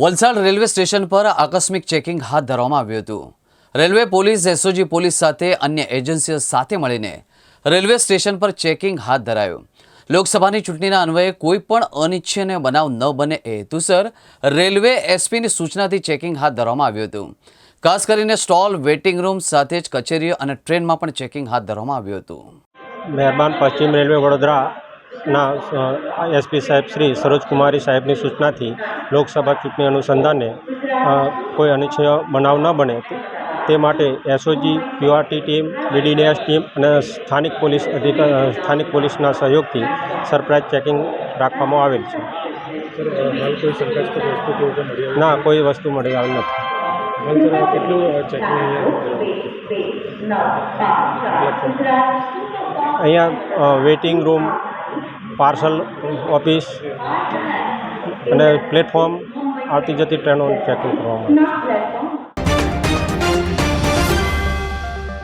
Valsad railway station પર આકસ્મિક checking હાથ ધરવામાં આવ્યું હતું. રેલવે, પોલીસ, એસઓજી, પોલીસ સાથે અન્ય એજન્સીઓ સાથે મળીને રેલવે સ્ટેશન પર ચેકિંગ હાથ ધરાયું. લોકસભાની ચૂંટણીના અન્વયે કોઈ પણ અનિચ્છનીય બનાવ ન બને એ હેતુસર રેલવે એસપીની સૂચનાથી ચેકિંગ હાથ ધરવામાં આવ્યું હતું. ખાસ કરીને સ્ટોલ, વેઇટિંગ રૂમ સાથે જ કચેરીઓ અને ટ્રેનમાં પણ ચેકિંગ હાથ ધરવામાં આવ્યું હતું. મહેરબાન પશ્ચિમ રેલવે વડોદરાના એસપી સાહેબ શ્રી સરોજકુમારી સાહેબની સૂચનાથી લોકસભા ચૂંટણી અનુસંધાને કોઈ અનિચ્છનીય બનાવ ન બને. તે માટે SOG PRT team BDDS team અને સ્થાનિક પોલીસ અધિકાર સ્થાનિક પોલીસના સહયોગથી સરપ્રાઇઝ ચેકિંગ રાખવામાં આવેલ છે. ના કોઈ વસ્તુ મળી આવી નથી. અહીંયા વેઇટિંગ રૂમ પાર્સલ ઓફિસ અને પ્લેટફોર્મ આવતી જતી ટ્રેનો ચેકિંગ કરવામાં આવે છે.